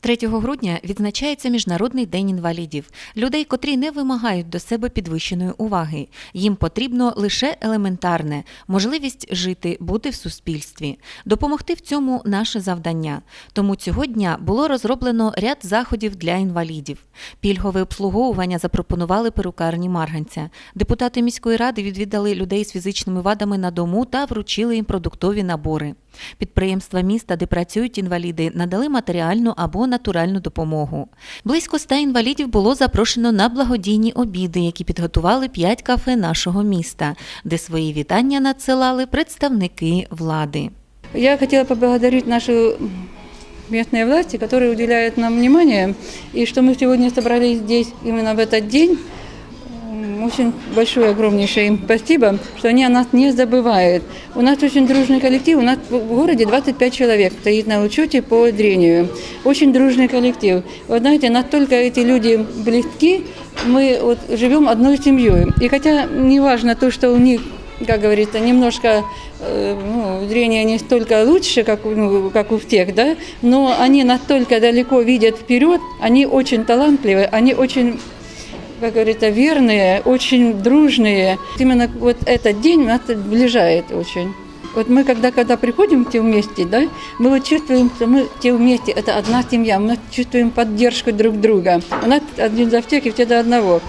3 грудня відзначається Міжнародний день інвалідів, людей, котрі не вимагають до себе підвищеної уваги. Їм потрібно лише елементарне можливість жити, бути в суспільстві. Допомогти в цьому наше завдання. Тому цього дня було розроблено ряд заходів для інвалідів. Пільгове обслуговування запропонували перукарні Марганця. Депутати міської ради відвідали людей з фізичними вадами на дому та вручили їм продуктові набори. Підприємства міста, де працюють інваліди, надали матеріальну або натуральну допомогу. Близько ста інвалідів було запрошено на благодійні обіди, які підготували п'ять кафе нашого міста, де свої вітання надсилали представники влади. Я хотела поблагодарить нашу местные власти, которые уделяют нам внимание, и что мы сегодня собрались здесь именно в этот день. Очень большое, огромнейшее им спасибо, что они о нас не забывают. У нас очень дружный коллектив, у нас в городе 25 человек стоит на учете по зрению. Очень дружный коллектив. Вы знаете, настолько эти люди близки, мы вот живем одной семьей. И хотя не важно то, что у них как говорится, немножко э, ну, зрение не столько лучше, как, ну, как у всех, да, но они настолько далеко видят вперед, они очень талантливые, они очень как говорится, верные, очень дружные. Именно вот этот день нас сближает очень. Вот мы когда, когда приходим все вместе, да, мы вот чувствуем, что мы все вместе, это одна семья, мы чувствуем поддержку друг друга. У нас один за всех и все до одного.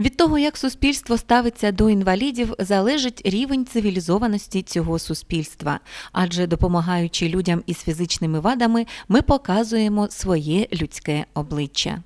Від того, як суспільство ставиться до інвалідів, залежить рівень цивілізованості цього суспільства. Адже допомагаючи людям із фізичними вадами, ми показуємо своє людське обличчя.